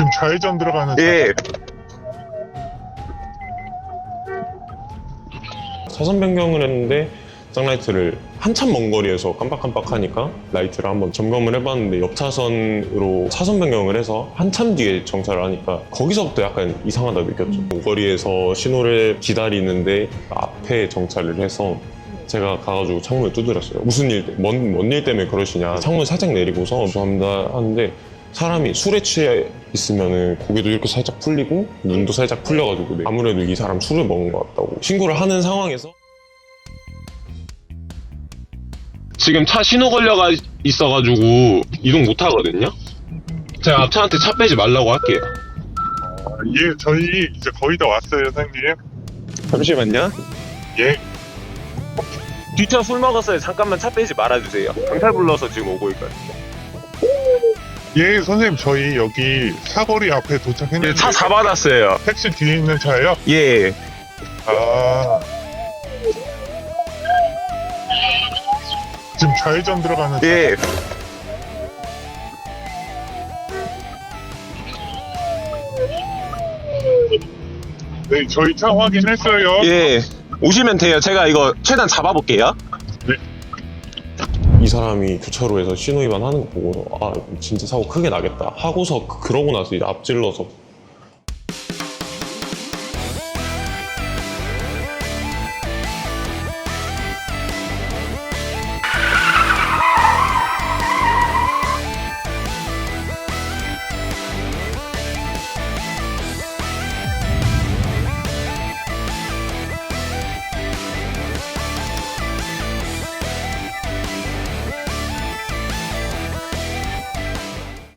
지금 좌회전 들어가는 차. 예. 차선 변경을 했는데 쌍라이트를 한참 먼 거리에서 깜빡깜빡하니까 라이트를 한번 점검을 해봤는데 옆 차선으로 차선 변경을 해서 한참 뒤에 정차를 하니까 거기서부터 약간 이상하다 느꼈죠. 오거리에서 신호를 기다리는데 앞에 정차를 해서 제가 가가지고 창문을 두드렸어요. 무슨 일, 뭔, 뭔 일 때문에 그러시냐. 창문 살짝 내리고서 죄송합니다 하는데 사람이 술에 취해 있으면은 고개도 이렇게 살짝 풀리고 눈도 살짝 풀려가지고 네. 아무래도 이 사람 술을 먹은 것 같다고 신고를 하는 상황에서 지금 차 신호 걸려가 있어가지고 이동 못 하거든요. 제가 앞차한테 차 빼지 말라고 할게요. 아, 예, 저희 이제 거의 다 왔어요, 선생님. 잠시만요. 예. 뒷차 술 먹었어요. 잠깐만 차 빼지 말아주세요. 경찰 불러서 지금 오고 있거든요. 예, 선생님, 저희 여기 사거리 앞에 도착했는데 예, 차 잡아놨어요. 택시 뒤에 있는 차예요? 예. 아. 지금 좌회전 들어가는 차. 예. 네, 저희 차 확인했어요. 예. 오시면 돼요. 제가 이거 최대한 잡아볼게요. 이 사람이 교차로에서 신호 위반 하는 거 보고 아 진짜 사고 크게 나겠다 하고서 그- 그러고 나서 이제 앞질러서